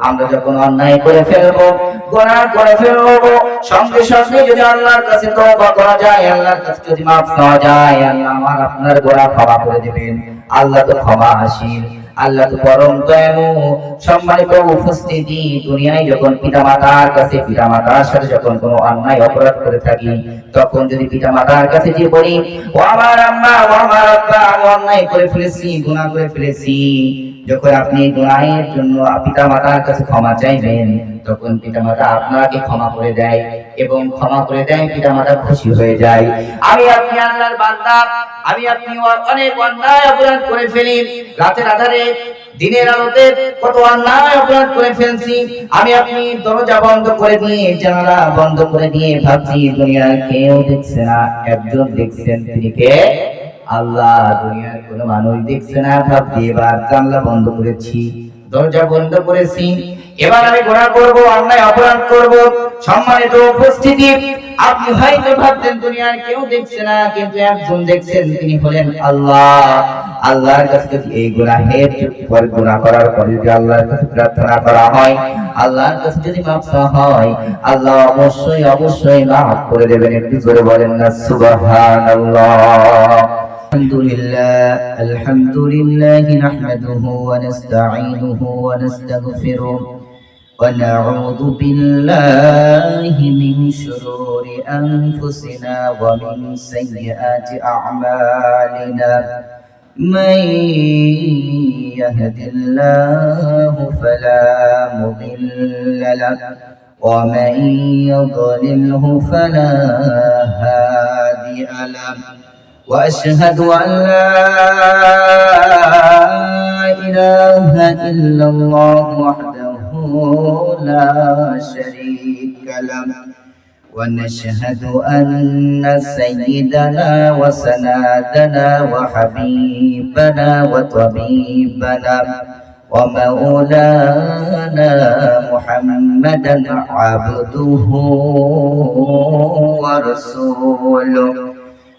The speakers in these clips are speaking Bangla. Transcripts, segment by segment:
আমরা যখন অন্যায় করে ফেলব গোনা করে ফেলব, সঙ্গে সঙ্গে যদি আল্লাহর কাছে তওবা করা যায়, আল্লাহর কাছে যদি মাফ চাওয়া যায়, আল্লাহ আমার আপনার গোনা ক্ষমা করে দিবেন। আল্লাহ তো ক্ষমাশীল। আল্লাহ তো পরম দয়ালু। সম্মানিত উপস্থিতি, দুনিয়ায় যখন পিতা মাতার কাছে পিতা মাতার সাথে যখন কোনো অন্যায়, অপরাধ করে থাকি, তখন যদি পিতা মাতার কাছে যে বলি, ও আমার আম্মা, ও আমার আব্বা, আমি অন্যায় করে ফেলেছি, গুনাহ করে ফেলেছি। যখন আপনি গুনাহের জন্য পিতা মাতার কাছে ক্ষমা চাইবেন, তখন পিতা মাতা আপনাকে ক্ষমা করে দেয় এবং ক্ষমা করে দেয় পিতা মাতা খুশি হয়ে যায়। আমি আপনি আল্লাহর বান্দা আমি আপনি অনেক অন্যায় অপরাধ করে ফেলি। রাতের আধারে, দিনের আলোতে কত অন্যায় অপরাধ করে ফেলছি। আমি আপনি দরজা বন্ধ করে দিয়ে, জানালা বন্ধ করে দিয়ে ভাবছি, দুনিয়ার কেউ দেখছে না, একজন দেখছেন তিনি কে? আল্লাহ, দুনিয়ার কোনো মানুষ দেখছে না, ভাবছি এবার জানলা বন্ধ করেছি, দরজা বন্ধ করেছি। এবার আমি গোনা করব, অন্যায় অপরাধ করব। সম্মানিত উপস্থিতি আপনি হয়তো ভাবতেন দুনিয়ার কেউ দেখছে না কিন্তু একজন দেখছেন তিনি হলেন আল্লাহ আল্লাহর কাছে যদি এই গুনাহের পর গুনাহ করার পর যদি আল্লাহর কাছে প্রার্থনা করা হয় আল্লাহর কাছে যদি মাফ চাওয়া হয় আল্লাহ অবশ্যই অবশ্যই মাফ করে দেবেন একটু জোরে বলেন না সুবহানাল্লাহ الحمد لله الحمد لله نحمده ونستعينه ونستغفره ونعوذ بالله من شرور أنفسنا ومن سيئات أعمالنا. من يهد الله فلا مضل له ومن يضلله فلا هادي له. وأشهد أن لا إله إلا الله وحده لا شريك له. ونشهد أن سيدنا وسنادنا وحبيبنا وطبيبنا ومولانا محمدا عبده ورسوله.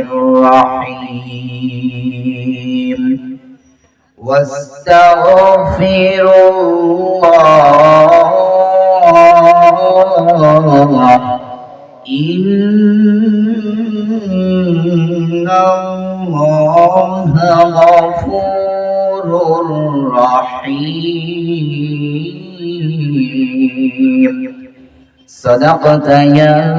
الرحيم. واستغفر الله. إن الله غفور رحيم. صدقت يا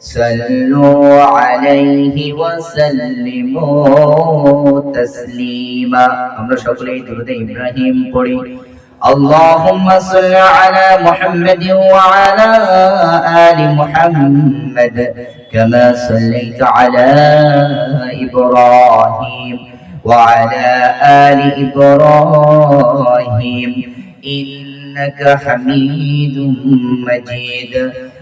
صلوا عليه وسلموا تسليما আমরা সকলেই দুরুদে ইব্রাহিম পড়ি اللهم صل على محمد وعلى آل محمد كما صليت على إبراهيم وعلى آل إبراهيم إنك حميد مجيد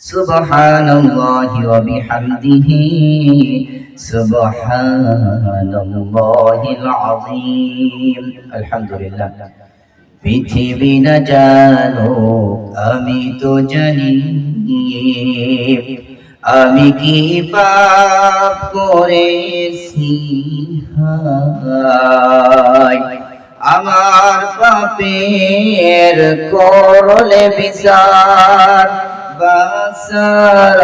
সুবহানাল্লাহি ওয়া বিহামদিহি, সুবহানাল্লাহিল আযীম। আলহামদুলিল্লাহ। পৃথিবী না জানো, আমি তো জানি। আমি কি পাপ করেছি? আমার পাপের করলে বিচার বাসার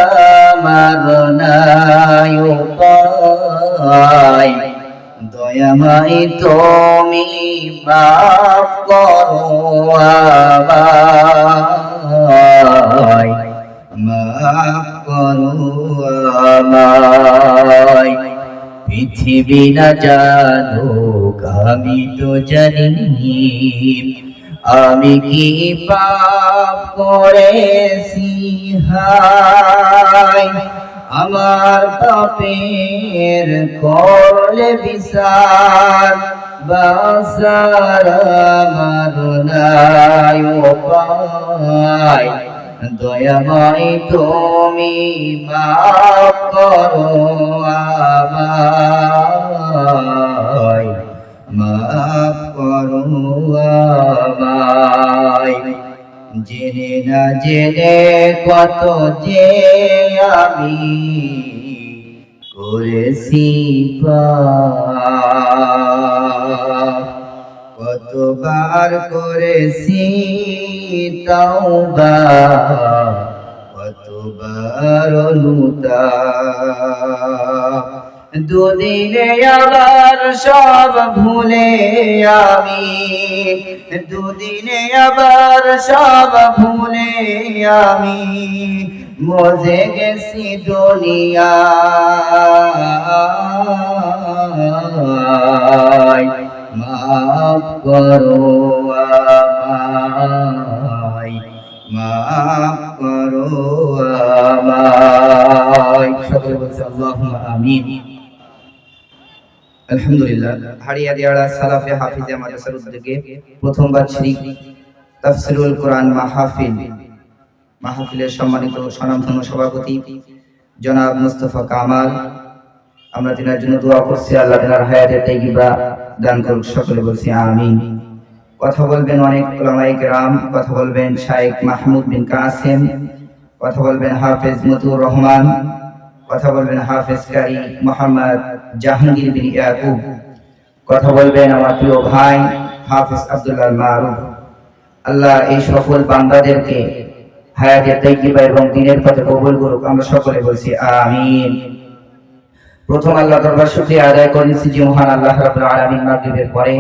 আমার নাই উপায়। দয়াময় তুমি মাফ করো আমায়। মাফ করো আমায়। পৃথিবী না জানুক, আমি তো জানি আমি কি পাপ করেছি? হায়, আমার পাপের করলে বিচার বাসার আমার নাই উপায়। দয়াময় তুমি মাফ করো আমায়। মাফ করো আমায় জেনে না জেনে কত যে আমি করেছি। কতবার করেছি তাওবা কতবার অনুতাপ দুদিনে আবার সব ভুলে আমি। দুদিনে আবার সব ভুলে আমি। মজে গেছি দুনিয়া। মাফ করো আমায়, মাফ করো আমায়। সকলে বলছে, আল্লাহুম্মা আমিন। আলহামদুলিল্লাহ। হারিয়া দিয়াড়া সালাফে হাফিজে মাদ্রাসার উদ্যোগে প্রথমবার শ্রী তাফসিরুল কোরআন মাহফিল, মাহফিলের সম্মানিত স্বনামধন্য সভাপতি জনাব মুস্তফা কামাল। আমরা তিনার জন্য দোয়া করছি, আল্লাহ তিনার হায়াতের তাইয়িবা দান করুক, সকলে বলছি আমিন। কথা বলবেন অনেক ওলামায়ে কেরাম, কথা বলবেন শাইখ মাহমুদ বিন কাসেম, কথা বলবেন হাফেজ মতুর রহমান কথা বলবেন হাফেজ কারি মোহাম্মদ জাহাঙ্গীর বিন ইয়াকুব। কথা বলবেন আমার প্রিয় ভাই হাফেজ আব্দুল্লাহ মারুফ আল্লাহ এই সফল বান্দাদেরকে হায়াতের তাইয়িবা এবং দিনের পথে কবুল করুক, আমরা সকলে বলছি আমিন। প্রথম আল্লাহ দরবার শুকরিয়া আদায় করেছি যে মহান আল্লাহ রাব্বুল আলামিন মাগরিবের পরে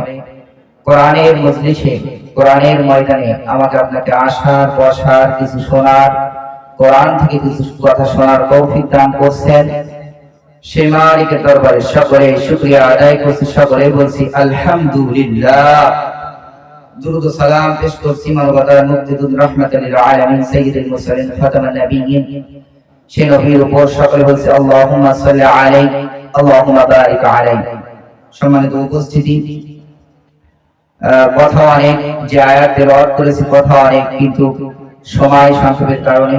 কোরআনের মজলিসে, কোরআনের ময়দানে আমাকে আপনাকে আসার, বসার, কিছু শোনার কোরআন থেকে কিছু কথা শোনার তৌফিক দান করছেন। সে মালিকের দরবারে সকলে শুকরিয়া আদায় করছি, সকলে বলছি আলহামদুলিল্লাহ। ও সালাম পেশ করছি মানবতার মুক্তিদুদ রহমাতাল লিল আলামিন সাইয়্যিদুল মুরসালিন ফাতামান নাবিয়্যিন সে নবীর উপর সকলে বলছে, আল্লাহুম্মা সাল্লি আলাইহি, আল্লাহুম্মা বারিক আলাইহি। সম্মানিত উপস্থিতি কথা অনেক, যে আয়াত তেলাওয়াত করেছি কথা অনেক, কিন্তু সময় সংক্ষেপের কারণে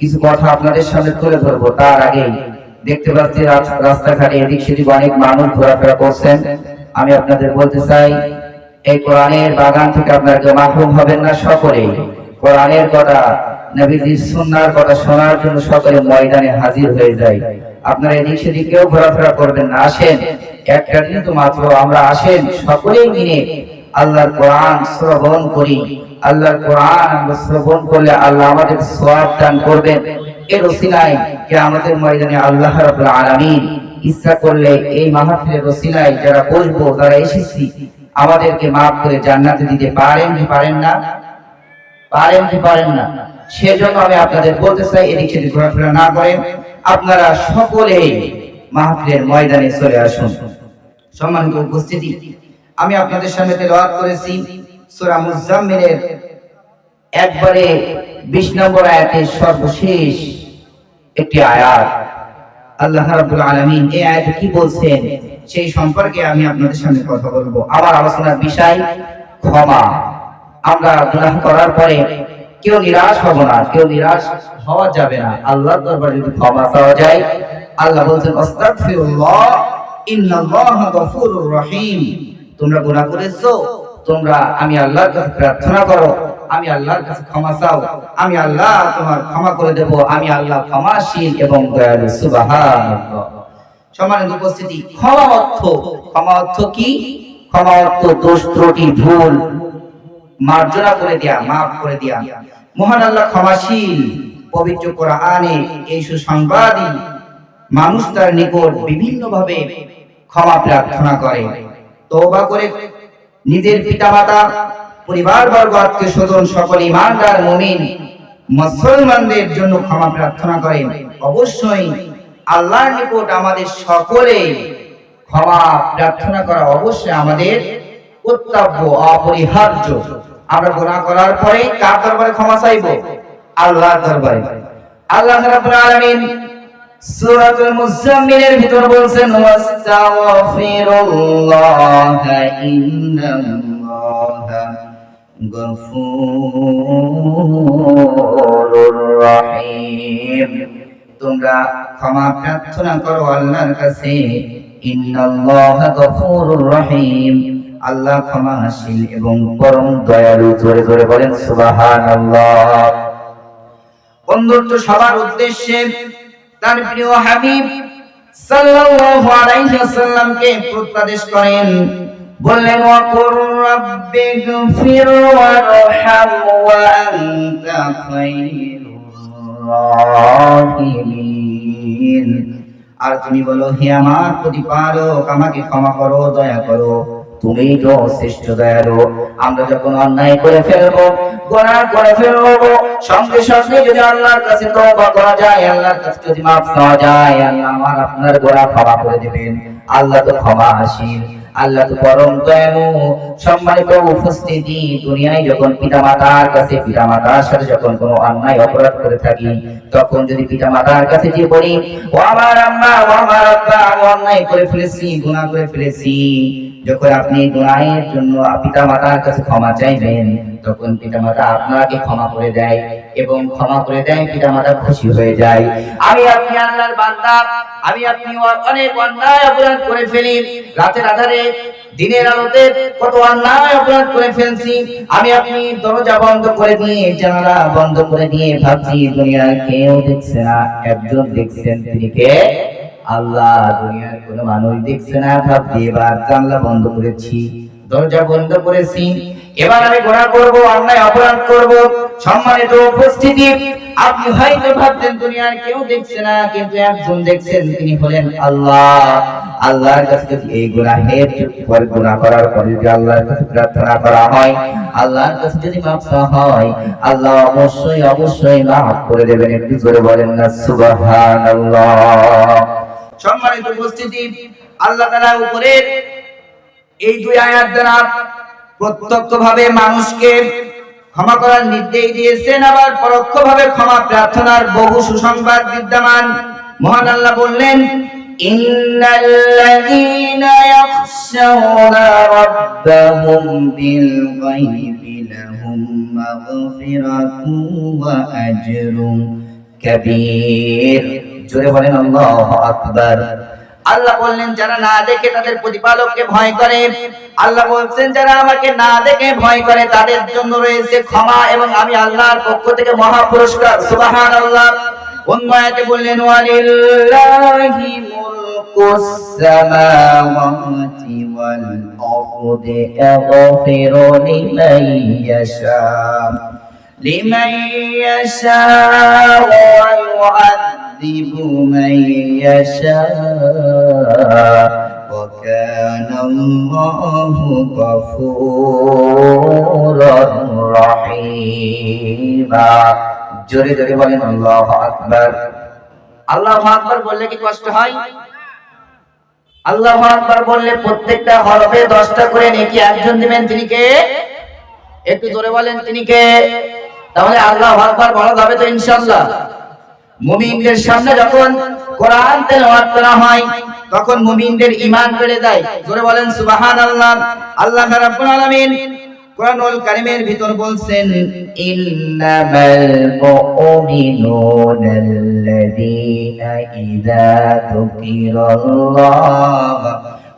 কিছু কথা আপনাদের সামনে তুলে ধরবো। তার আগে দেখতে পাচ্ছি রাস্তাঘাটে এদিক সেদিক অনেক মানুষ ঘোরাফেরা করছেন। আমি আপনাদের বলতে চাই, এই কোরআনের বাগান থেকে আপনারা কেউ মাহরুম হবেন না সকলেই কোরআনের কথা, নবীজির সুন্নার কথা শোনার জন্য সকলে ময়দানে হাজির হয়ে যায়। আপনারা এদিক সেদিক কেউ ঘোরাফেরা করবেন না। আসেন, একটা দিন তো মাত্র, আমরা আসেন, সকলেই মিলে আল্লাহর কোরআন শ্রবণ করি। আল্লাহর কোরআন আমরা শ্রবণ করলে আল্লাহ আমাদের সওয়াব দান করবেন। এর ওসিলায় কে আমাদের ময়দানে আল্লাহ রাব্বুল আলামিন ইচ্ছা করলে এই মাহফিলের ওসিলায় যারা বসবো, যারা এসেছি, আমাদেরকে মাফ করে জান্নাতে দিতে পারেন কি পারেন না? পারেন কি পারেন না? সেজন্য আমি আপনাদের বলতে চাই, এদিক সেদিক ঘোরাফেরা না করেন। আপনারা সকলে মাহফিলের ময়দানে চলে আসুন। সম্মানিত উপস্থিতি। আমি আপনাদের সামনে তেলাওয়াত করেছি সূরা মুজাম্মিলের একবারে 20 নম্বর আয়াতের সর্বশেষ একটি আয়াত। আল্লাহ রাব্বুল আলামিন এই আয়াতে কি বলছেন সেই সম্পর্কে আমি আপনাদের সামনে কথা বলব। আমার আলোচনার বিষয় ক্ষমা। আমরা গুনাহ করার পরে কেউ নিরাশ হব না, কেউ নিরাশ হওয়া যাবে না। আল্লাহর দরবারে যদি ক্ষমা চাওয়া যায়, আল্লাহ বলছেন, আস্তাগফিরুল্লাহ, ইন্নাল্লাহা গফুরুর রহিম। তোমরা গুনাহ করেছ? তোমরা, আমি আল্লাহর কাছে প্রার্থনা করো, আমি আল্লাহর কাছে ক্ষমা চাও, আমি আল্লাহ তোমার ক্ষমা করে দেব, আমি আল্লাহ ক্ষমাশীল এবং দয়ালু সম্মানিত উপস্থিতি, ক্ষমা অর্থ ক্ষমা অর্থ কি? ক্ষমা অর্থ দোষ, ত্রুটি, ভুল, মার্জনা করে দেয়া, মাফ করে দেয়া। মহান আল্লাহ ক্ষমাশীল, পবিত্র এই মানুষ তার নিকট বিভিন্ন ভাবে ক্ষমা প্রার্থনা করে। তওবা করে নিজের পিতামাতা পরিবার বর্গ আত্মীয় স্বজন সকল ইমানদার, মুমিন, মুসলমানদের জন্য ক্ষমা প্রার্থনা করে অবশ্যই আল্লাহর নিকট আমাদের সকলে ক্ষমা প্রার্থনা করা অবশ্যই আমাদের কর্তব্য, অপরিহার্য। আমরা গুনাহ করার পরে কার দরবারে ক্ষমা চাইব? আল্লাহর দরবারে। আল্লাহ রাব্বুল আলামিন সূরাতুল ভিতর বলছেন, ওয়াস্তাগফিরুল্লাহ ইন্নাল্লাহা গফুরুর রহিম তোমরা ক্ষমা প্রার্থনা করো আল্লাহর কাছে, ইন্নাল্লাহা গফুরুর রহিম আল্লাহ ক্ষমাশীল এবং পরম দয়ালু জোরে জোরে বলেন, সুবহানাল্লাহ। বন্ধুত্ব সবার উদ্দেশ্যে তার প্রিয় হাবিব সাল্লাল্লাহু আলাইহি ওয়াসাল্লামকে প্রত্যাদেশ করেন। বললেন, ওয়াকুর রাব্বি গফির ওয়ারহাম ওয়া আনতা খায়রুর আর তুমি বলো, হে আমার প্রতিপালক, আমাকে ক্ষমা করো, দয়া করো। তুমি তো শ্রেষ্ঠ দয়ালু। আমরা যখন অন্যায় করে ফেলব গোনা করে ফেলব সঙ্গে সঙ্গে যদি আল্লাহর কাছে তওবা করা যায়, আল্লাহর কাছে যদি মাফ চাওয়া যায়, আল্লাহ আমার আপনার গোনা ক্ষমা করে দিবেন। আল্লাহ তো ক্ষমা আসীন আল্লাহ তো পরম দয়ালু। সম্মানিত উপস্থিতি, দুনিয়ায় যখন পিতা মাতার কাছে পিতা মাতার সাথে যখন কোনো অন্যায় অপরাধ করে থাকি, তখন যদি পিতা মাতার কাছে যে বলি, ও আমার আম্মা, ও আমার আব্বা, আমি অন্যায় করে ফেলেছি, গুনাহ করে ফেলেছি। যখন আপনি গুনাহের জন্য পিতা মাতার কাছে ক্ষমা চাইবেন তখন পিতা মাতা আপনাকে ক্ষমা করে দেয় এবং ক্ষমা করে দেয় পিতা মাতা খুশি হয়ে যায়। আমি আপনি আল্লাহর বান্দা, আমি আপনি অনেক অন্যায় অপরাধ করে ফেলি। রাতের আধারে, দিনের আলোতে কত অন্যায় অপরাধ করে ফেলছি। আমি আপনি দরজা বন্ধ করে দিয়ে, জানালা বন্ধ করে দিয়ে ভাবছি, দুনিয়ার কেউ দেখছে না, একজন দেখছেন তিনি কে? আল্লাহ, দুনিয়ার কোন মানুষ দেখছে না। ভাবছি, এবার জানলা বন্ধ করেছি, দরজা বন্ধ করেছি। এবার আমি গোনা করব, অন্যায় অপরাধ করব। সম্মানিত উপস্থিতি, আপনি হয়তো ভাবছেন দুনিয়ার কেউ দেখছে না, কিন্তু একজন দেখছেন তিনি হলেন আল্লাহ। আল্লাহর কাছে এই গুনাহের পর গুনাহ করার পর যদি আল্লাহর কাছে প্রার্থনা করা হয়, আল্লাহর কাছে যদি মাফ হয়, আল্লাহ অবশ্যই অবশ্যই মাফ করে দেবেন। একটু করে বলেন না, সুবহানাল্লাহ। সম্মানিত উপস্থিতি, আল্লাহ তাআলা উপরের এই দুই আয়াত দ্বারা প্রত্যক্ষভাবে মানুষকে ক্ষমা করার নির্দেশ দিয়েছেন, আবার পরোক্ষভাবে ক্ষমা প্রার্থনার বহু সুসংবাদ বিদ্যমান। মহান আল্লাহ বললেন জোরে বলেন, আল্লাহু আকবার। আল্লাহ বললেন, যারা না দেখে তাদের প্রতিপালককে ভয় করে। আল্লাহ বলছেন, যারা আমাকে না দেখে ভয় করে, তাদের জন্য রয়েছে ক্ষমা এবং আমি আল্লাহর পক্ষ থেকে মহা পুরস্কার সুবহানাল্লাহ। অন্য আয়াতে বললেন, ওয়ালিল্লাহি মুলকুস সামাওয়াতি ওয়াল আরদি ইয়াগফিরু লিমান ইয়াশা। লিমান ইয়াশা يعذب من يشاء وكان الله غفورا رحيما জোরে জোরে বলেন আল্লাহ আকবার আল্লাহ আকবার বললে কি কষ্ট হয় আল্লাহ আকবার বললে প্রত্যেকটা হরফে দশটা করে নেকি একজন দিবেন তিনি কে একটু জোরে বলেন তিনি কে তাহলে আল্লাহ আকবার বলা যাবে তো ইনশাআল্লাহ মুমিনদের সামনে যখন কোরআন তেলাওয়াত করা হয় তখন মুমিনদের ঈমান বেড়ে যায় জোরে বলেন সুবহানাল্লাহ আল্লাহ রাব্বুল আলামিন কোরআনুল কারীমের ভিতর বলছেন ইন্নামাল মুমিনুনা আল্লাযীনা ইযা যুকিরাল্লাহ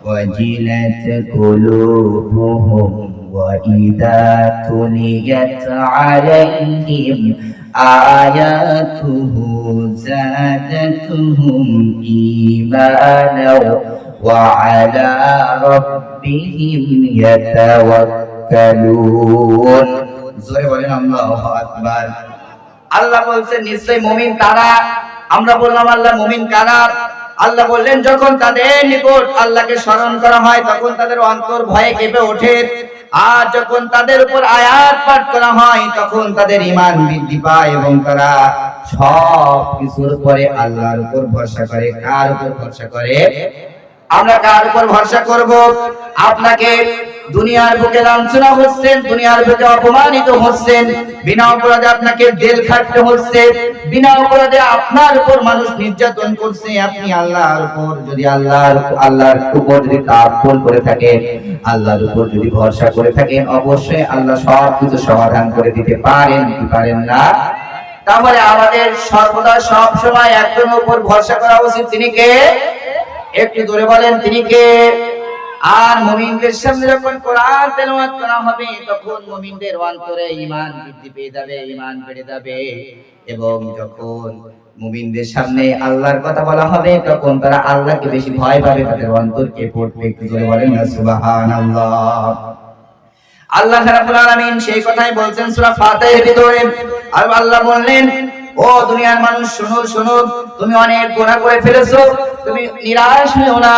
ওয়াজিলাত কুলুবুহুম وإذا تليت عليهم آياته زادتهم إيمانا وعلى ربهم يتوكلون জোরে বলেন আল্লাহু আকবার আল্লাহ বলছেন নিশ্চয় মুমিন তারা আমরা বললাম আল্লাহ মুমিন কারা আল্লাহ বললেন যখন তাদের নিকট আল্লাহকে স্মরণ করা হয় তখন তাদের অন্তর ভয়ে কেঁপে ওঠে আর যখন তাদের উপর আয়াত পাঠ করা হয়, তখন তাদের ইমান বৃদ্ধি পায় এবং তারা সব কিছুর পরে আল্লাহর উপর ভরসা করে। কার উপর ভরসা করে? আমরা কার উপর ভরসা করব? আপনাকে দুনিয়ার বুকে লাঞ্ছনা হচ্ছেন দুনিয়ার বুকে অপমানিত হচ্ছেন বিনা অপরাধে আপনাকে জেল খাটতে হচ্ছে, বিনা অপরাধে আপনার উপর মানুষ নির্যাতন করছে, আপনি আল্লাহর উপর যদি আল্লাহর আল্লাহর উপর যদি তাওয়াক্কুল করে থাকেন, আল্লাহর উপর যদি ভরসা করে থাকেন, অবশ্যই আল্লাহ সব কিছু সমাধান করে দিতে পারেন, কি পারেন না? তাহলে আমাদের সর্বদা সব সময় একজনের উপর ভরসা করা উচিত, তিনি কে? একটু জোরে বলেন, তিনি কে? আর মুমিনদের সামনে যখন কোরআন তেলাওয়াত করা হবে, তখন মুমিনদের অন্তরে ঈমান বৃদ্ধি পেয়ে যাবে, ঈমান বেড়ে যাবে। এবং যখন মুমিনদের সামনে আল্লাহর কথা বলা হবে, তখন তারা আল্লাহকে বেশি ভয় পাবে, তাদের অন্তরকে পড়বে একটু জোরে বলেন না, সুবহানাল্লাহ। আল্লাহ রাব্বুল আলামিন সেই কথাই বলছেন, সূরা ফাতিহার ভিতরে। আর আল্লাহ বললেন ও দুনিয়ার মানুষ শুনো শুনো তুমি অনেক গুনাহ করে ফেলেছো, তুমি নিরাশ হও না,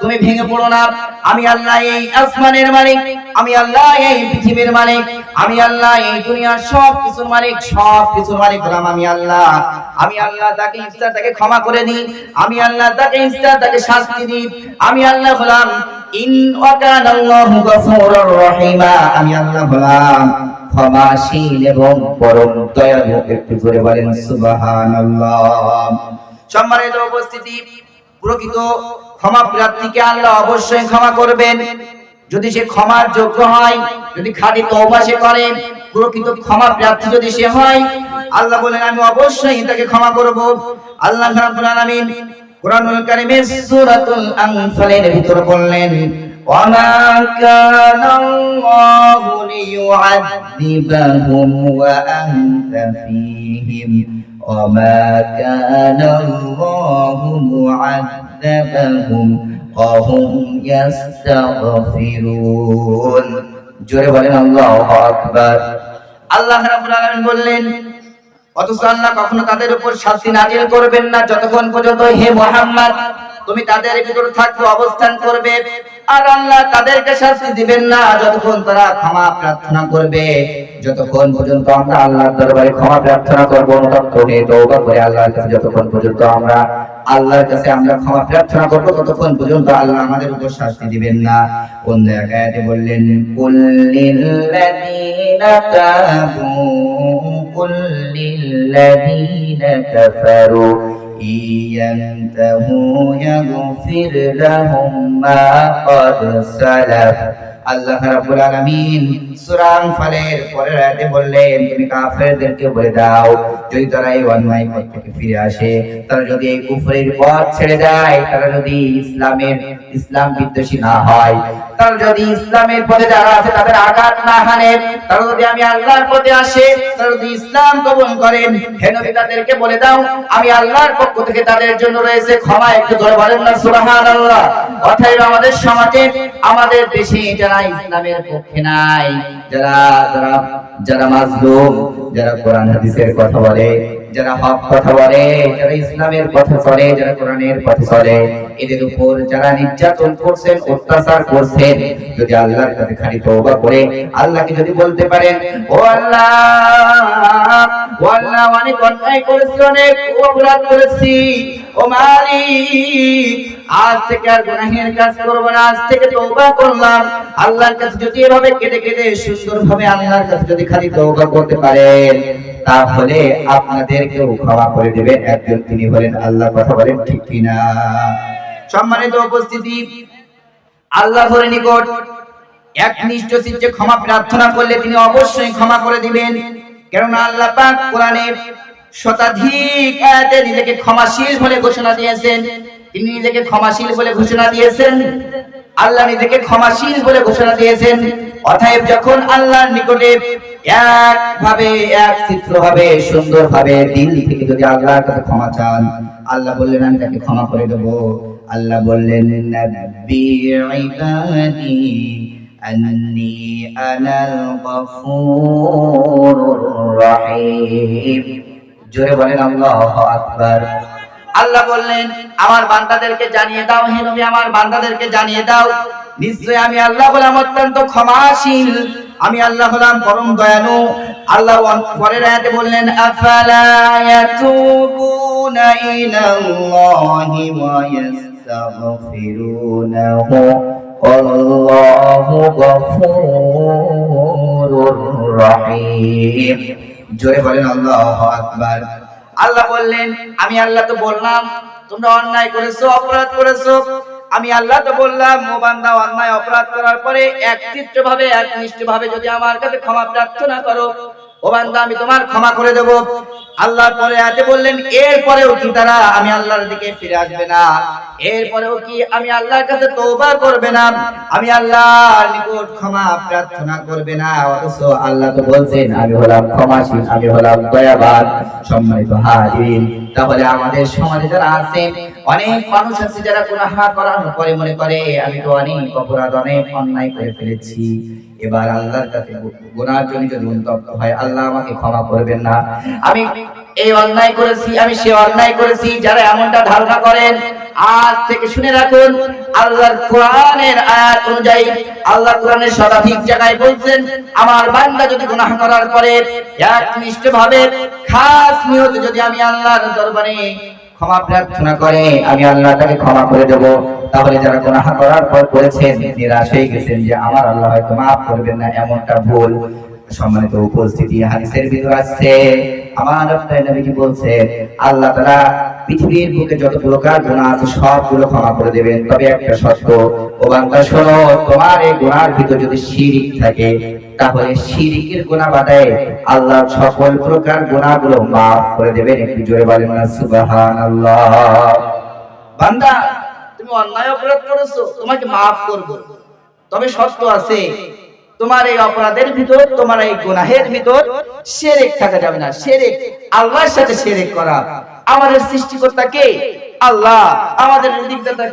তুমি ভেঙে পড়ো না, আমি আল্লাহ এই আসমানের মালিক, আমি আল্লাহ এই পৃথিবীর মালিক, আমি আল্লাহ এই দুনিয়ার সব কিছুর মালিক সব কিছুর মালিক হলাম আমি আল্লাহ আমি আল্লাহ তাকে ইচ্ছা তাকে ক্ষমা করে দিই, আমি আল্লাহ তাকে ইচ্ছা তাকে শাস্তি দিই, আমি আল্লাহ হলাম, ইন ওয়াকানাল্লাহু গফুরুর রহিমা, আমি আল্লাহ হলাম ক্ষমাশীল এবং পরম দয়ালু একটু জোরে বলেন সম্মানিত উপস্থিতি, প্রকৃত ক্ষমা প্রার্থীকে আল্লাহ অবশ্যই ক্ষমা করবেন। যদি সে ক্ষমার যোগ্য হয়, যদি খাঁটি তওবা করে প্রকৃত ক্ষমা প্রার্থী যদি সে হয়, আল্লাহ বলেন, আমি অবশ্যই তাকে ক্ষমা করব। আল্লাহ রাব্বুল আলামিন কারীমের সূরাতুল আনফালের ভিতর বললেন وما كان الله ليعذبهم وأنت فيهم وما كان الله معذبهم وهم يستغفرون জোরে বলেন আল্লাহু আকবার আল্লাহ রাব্বুল আলামিন বললেন অথচ আল্লাহ কখনো তাদের উপর শাস্তি নাজিল করবেন না যতক্ষণ পর্যন্ত হে মুহাম্মদ তুমি তাদের ভিতরে থাকবে অবস্থান করবে আর আল্লাহ তাদেরকে শাস্তি দিবেন না। যতক্ষণ তারা ক্ষমা প্রার্থনা করবে, যতক্ষণ পর্যন্ত আমরা আল্লাহর দরবারে ক্ষমা প্রার্থনা করব, অনুতপ্ত হয়ে করে আল্লাহর কাছে যতক্ষণ পর্যন্ত আমরা, আল্লাহর কাছে আমরা ক্ষমা প্রার্থনা করব, ততক্ষণ পর্যন্ত আল্লাহ আমাদের উপর শাস্তি দিবেন না। কোন জায়গায় বললেন কুল্লিল্লাযীনা তাবু কুল্লিল্লাযীনা কাফারু। ينتهوا يغفر لهم ما قد سلف আল্লাহ রাব্বুল আলামিন সূরা আনফালের পরের আয়াতে বললেন তুমি কাফেরদেরকে বলে দাও যদি তারা এই অন্যায় পথ থেকে ফিরে আসে তারা যদি এই কুফরের পথ ছেড়ে দেয় তারা যদি ইসলামের ইসলাম বিদ্বেষী না হয়। তারা যদি ইসলামের পথে যারা আছে তাদের আঘাত না হানে তারা যদি আমি আল্লাহর পথে আসে তারা যদি ইসলাম কবুল করেন, হে নবী তাদেরকে বলে দাও, আমি আল্লাহর পক্ষ থেকে তাদের জন্য রয়েছে ক্ষমা, একটু ধরে বলেন না, সুবহানাল্লাহ। অতএব আমাদের সমাজে, আমাদের দেশে যারা ইসলামের পক্ষে নাই, যারা যারা যারা মাজলুম, যারা কোরআন হাদিসের কথা বলে যারা হক কথা বলে, যারা ইসলামের কথা চলে, যারা কোরআনের পথে চলে, এদের উপর যারা নির্যাতন করছেন, অত্যাচার করছেন, যদি আল্লাহর কাছে খালি তওবা করে, আল্লাহকে যদি বলতে পারেন, ও আল্লাহ ও আল্লাহ, অনেক অন্যায় করেছি, অনেক অপরাধ করেছি, ও মালিক, আজ থেকে আর গুনাহের কাজ করব না, আজ থেকে তওবা করলাম। আল্লাহর কাছে যদি এভাবে কেটে কেটে সুন্দরভাবে আল্লাহর কাছে যদি খালি তওবা করতে পারেন তাহলে আপনাদেরকেও ক্ষমা করে দেবেন। একজন তিনি বলেন, আল্লাহ কথা বলেন ঠিক কিনা? সম্মানিত উপস্থিতি আল্লাহর নিকট একনিষ্ঠ চিত্তে ক্ষমা প্রার্থনা করলে তিনি অবশ্যই ক্ষমা করে দিবেন। কেননা আল্লাহ পাক কোরআনে শতাধিক আয়াতে নিজেকে ক্ষমাশীল বলে ঘোষণা দিয়েছেন। তিনি নিজেকে ক্ষমাশীল বলে ঘোষণা দিয়েছেন। আল্লাহ নিজেকে ক্ষমাশীল বলে ঘোষণা দিয়েছেন। অতএব যখন আল্লাহর নিকটে একভাবে, এক চিত্রভাবে, সুন্দরভাবে দিল থেকে যদি আল্লাহর কাছে ক্ষমা চান, আল্লাহ বললেন, আমি তাকে ক্ষমা করে দেবো। আল্লাহ বললেন, নব্বি ইবাদি আন্নি আনাল গফুরুর রহিম। জোরে বলেন, আল্লাহু আকবার। আল্লাহ বললেন, আমার বান্দাদেরকে জানিয়ে দাও, হে নবী, আমার বান্দাদেরকে জানিয়ে দাও। নিশ্চয় আমি আল্লাহ হলাম অত্যন্ত ক্ষমাশীল। আমি আল্লাহ হলাম পরম দয়ালু। আল্লাহ পরের আয়াতে বললেন, আফালা ইলাল্লাহি ওয়া আল্লাহু জোরে বলেন, আল্লাহু আকবার। আল্লাহ বললেন, আমি আল্লাহ তো বললাম, তোমরা অন্যায় করেছ, অপরাধ করেছ। আমি আল্লাহ তো বললাম, ও বান্দা, অন্যায়, অপরাধ করার পরে একচিত্র ভাবে একনিষ্ঠ ভাবে যদি আমার কাছে ক্ষমা প্রার্থনা করো, ও বান্দা, আমি তোমার ক্ষমা করে দেব। আল্লাহর পরে আতে বললেন, এরপরেও কি তারা আমি আল্লাহর দিকে ফিরে আসবে না? এরপরেও কি আমি আল্লাহর কাছে তওবা করবে না? আমি আল্লাহর নিকট ক্ষমা প্রার্থনা করবে না? অথচ আল্লাহ তো বলছেন, আমি হলাম ক্ষমাশীল, আমি হলাম দয়াবান, সম্মানিত হাজির তাহলে আমাদের সমাজে যারা আছে অনেক মানুষ আছে যারা গুনাহ করার পরে মনে করে, আমি তো অনেক অপরাধ, অনেক অন্যায় করে ফেলেছি। এবার আল্লাহর কাছে গুনার জন্য যদি উত্তপ্ত হয়, আল্লাহ আমাকে ক্ষমা করবেন না। আমি এই অন্যায় করেছি, আমি সে অন্যায় করেছি, যারা এমনটা ধারণা করেন, আজ থেকে শুনে রাখুন, আল্লাহর কোরআনের আয়াত অনুযায়ী আল্লাহ কোরআনের শতাধিক জায়গায় বলছেন, আমার বান্দা যদি গুনাহ করার পরে একনিষ্ঠ ভাবে খাস নিয়ত যদি আমি আল্লাহর দরবারে ক্ষমা প্রার্থনা করে, আমি আল্লাহ তাকে ক্ষমা করে দেব। তাহলে যারা গুনাহ করার পর করেছেন, নিরাশ হয়ে গেছেন যে আমার আল্লাহ হয়তো মাফ করবেন না, এমনটা ভুল। সম্মানিত উপস্থিতি হাদিসের ভিতর আছে আমার আপনার নবীজি বলছেন, আল্লাহ তাআলা পৃথিবীর বুকে যত প্রকার গুনাহ আছে, সবগুলো ক্ষমা করে দেবেন। তবে একটা শর্ত ও বান্দা শোনো, তোমার এই গুনার ভিতর যদি শিরিক থাকে তাহলে শিরিকের গুনাহ বাদায় আল্লাহ সকল প্রকার গুনাহগুলো মাফ করে দেবেন। একটু জোরে বলেন বান্দা, তুমি অন্যায় অপরাধ করেছ, তোমাকে মাফ তবে শর্ত আছে, তোমার এই অপরাধের ভিতর, তোমার এই গুনাহের ভিতর শিরক থাকা যাবে না। শিরক আল্লাহর সাথে শিরক করা। আমাদের সৃষ্টিকর্তা কে আল্লাহ, আমাদের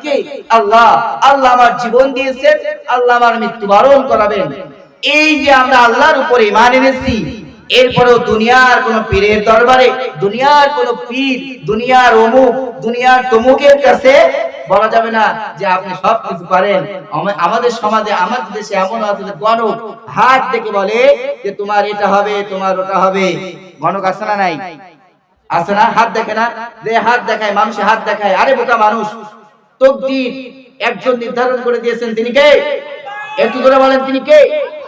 কে আল্লাহ আল্লাহ আমার জীবন দিয়েছেন, আল্লাহ আমার মৃত্যু মৃত্যুবরণ করাবেন। এই যে আমরা আল্লাহর উপরে ইমান এনেছি, এরপরেও দুনিয়ার কোন পীরের দরবারে, দুনিয়ার কোন পীর, দুনিয়ার অমুক, দুনিয়ার তমুকের কাছে বলা যাবে না যে আপনি সব কিছু পারেন আমাদের সমাজে, আমাদের দেশে এমন আছে গণক হাত দেখে বলে যে তোমার এটা হবে, তোমার ওটা হবে। গণক আছে না নাই? আছে না? হাত দেখে না? যে হাত দেখায়, মানুষে হাত দেখায়। আরে বোকা মানুষ, তকদির একজন নির্ধারণ করে দিয়েছেন তিনি কে? একটু করে বলেন তিনি কে?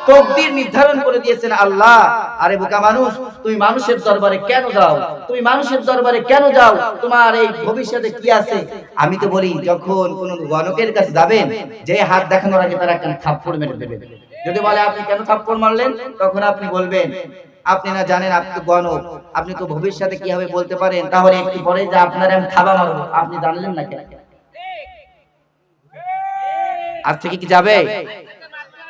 তকদির নির্ধারণ করে দিয়েছেন আল্লাহ। আরে বোকা মানুষ, তুমি মানুষের দরবারে কেন যাও? তুমি মানুষের দরবারে কেন যাও? তোমার এই ভবিষ্যতে কি আছে? আমি তো বলি, যখন কোন গণকের কাছে যাবেন, যে হাত দেখানোর আগে তারা একটা থাপ্পড় মেরে দেবে যদি বলে, আপনি কেন থাপ্পড় মারলেন? তখন আপনি বলবেন, আপনি না জানেন, আপনি তো গণক। আপনি তো ভবিষ্যতে কি হবে বলতে পারেন? তাহলে একটু পরে যে, আপনার আমি থাবা মারবো। আপনি জানলেন না কেন? আজ থেকে কি যাবে?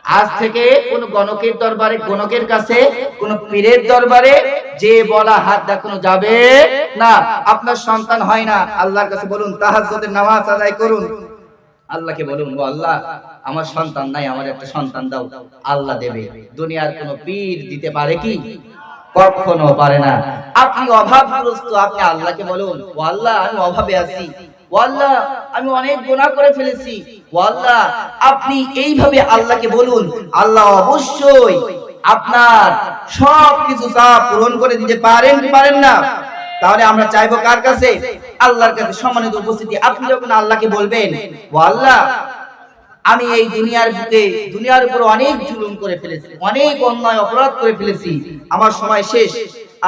আজ থেকে কোন গণকের দরবারে, গণকের কাছে, কোন পীরের দরবারে যে বলা হাত দেখানো যাবে, না, আপনার সন্তান হয় না। আল্লাহর কাছে বলুন, তাহাজ্জুদের নামাজ আদায় করুন। আল্লাহকে বলুন, ও আল্লাহ, আমার সন্তান নাই, আমার একটা সন্তান দাও। আল্লাহ দেবে। দুনিয়ার কোন পীর দিতে পারে কি? কখনো পারে না। আপনি অভাবগ্রস্ত আপনি আল্লাহকে বলুন, ও আল্লাহ, আমি অভাবে আছি। ও আল্লাহ, আমি অনেক গুনাহ করে ফেলেছি। আল্লাহ আপনি এইভাবে আল্লাহকে বলুন, আল্লাহ অবশ্যই আপনার সব কিছু চাপ পূরণ করে দিতে পারেন পারেন না? তাহলে আমরা চাইব কার কাছে? আল্লাহর কাছে সম্মানিত উপস্থিতি। আপনি যখন আল্লাহকে বলবেন ও আল্লাহ আমি এই দুনিয়ার বুকে, দুনিয়ার উপর অনেক জুলুম করে ফেলেছি, অনেক অন্যায়, অপরাধ করে ফেলেছি, আমার সময় শেষ,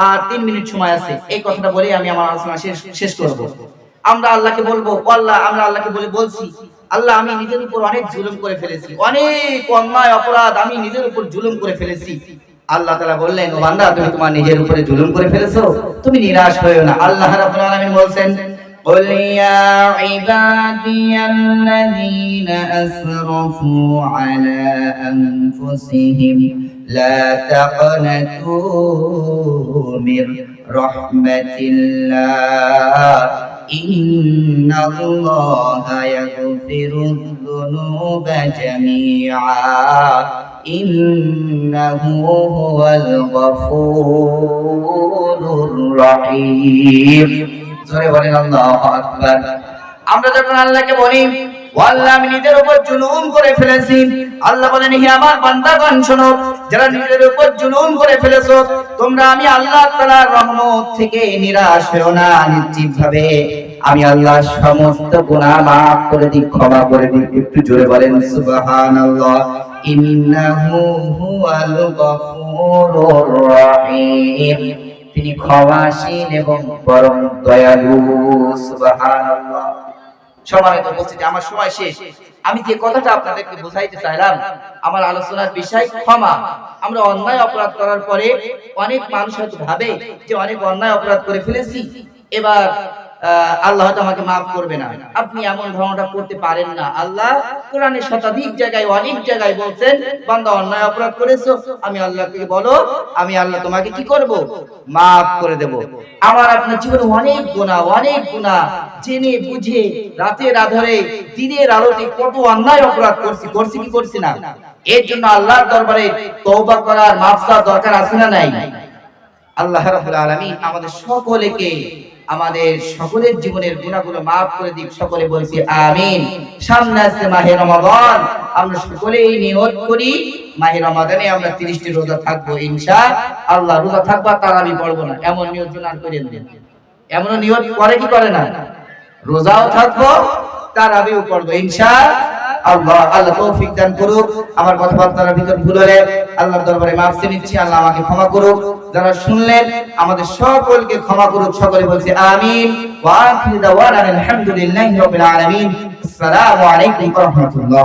আর তিন মিনিট সময় আছে, এই কথাটা বলে আমি আমার আলোচনা শেষ শেষ করব। আমরা আল্লাহকে বলবো ও আল্লাহ আমরা আল্লাহকে বলে বলছি আল্লাহ আমি নিজের উপর অনেক জুলুম করে ফেলেছি অনেক অন্যায় অপরাধ আমি নিজের উপর জুলুম করে ফেলেছি আল্লাহ তাআলা বললেন ও বান্দা তুমি তোমার নিজের উপরে জুলুম করে ফেলেছো তুমি নিরাশ হয়েও না আল্লাহ রাব্বুল আলামিন বলছেন قل يا عبادي الذين أسرفوا على أنفسهم لا تقنطوا من رحمة الله إن الله يغفر الذنوب جميعا إنه هو الغفور الرحيم জোরে বলেন আল্লাহু আকবার আমরা যখন আল্লাহকে বলি ও আল্লাহ আমি নিজের উপর জুলুম করে ফেলেছি আল্লাহ বলেন হে আমার বান্দাগণ শোনো যারা নিজের উপর জুলুম করে ফেলেছো, তোমরা আমি আল্লাহ তাআলার রহমত থেকে নিরাশ হও না নিশ্চিত ভাবে আমি আল্লাহ সমস্ত গুনাহ মাফ করে দিই, ক্ষমা করে দিই। একটু জোরে বলেন, সুবহানাল্লাহ। ইন্নাহু হুয়াল গফুরুর রহিম। তিনি ক্ষমাশীল এবং পরম দয়ালু, সুবহানাল্লাহ। সম্মানিত উপস্থিতি, আমার সময় শেষ। আমি যে কথাটা আপনাদেরকে বোঝাইতে চাইলাম, আমার আলোচনার বিষয় ক্ষমা। আমরা অন্যায় অপরাধ করার পরে অনেক মানুষ হয়তো ভাবে যে অনেক অন্যায় অপরাধ করে ফেলেছি। এবার আল্লাহ হয়তো আমাকে মাফ করবে না। আপনি এমন ধারণাটা করতে পারেন না। আল্লাহ কোরআনের শতাধিক জায়গায়, অনেক জায়গায় বলছেন, বান্দা অন্যায় অপরাধ করেছ, আমি আল্লাহকে বলো, আমি আল্লাহ তোমাকে কি করব? মাফ করে দেব। আমার আপনার জীবনে অনেক গুনাহ অনেক গুনাহ। জেনে, বুঝে, রাতের আধারে, দিনের আলোতে কত অন্যায় অপরাধ করছি করছি কি করছি না? এর জন্য আল্লাহর দরবারে তওবা করার, মাফ দরকার আছে না নাই? আল্লাহ রাব্বুল আলামিন আমাদের সকলকে আমাদের সকলের জীবনের গুনাহগুলো মাফ করে দিক, সকলে বলছি আমিন। সামনে আসছে মাহে রমাদান। আমরা সকলেই নিয়ত করি। মাহে রমাদানে আমরা 30 টি রোজা থাকব, ইনশা আল্লাহ। রোজা থাকব তার আমি পড়ব না। এমন নিয়ত আর করেন দেন এমন নিয়ত করে কি করে না? রোজাও থাকব তারাবিও পড়ব, ইনশা আল্লাহ আল্লাহ তৌফিক দান করুক। আমার কথাবার্তার ভিতর ভুল হলে আল্লাহর দরবারে মাফ চেয়ে নিচ্ছি, আল্লাহ আমাকে ক্ষমা করুক। যারা শুনলেন, আমাদের সকলকে ক্ষমা করুক, সকলে বলছি আমিন। ওয়া আখির দাওয়ানা আলহামদুলিল্লাহি রাব্বিল আলামিন। আসসালামু আলাইকুম ওয়া রাহমাতুল্লাহ।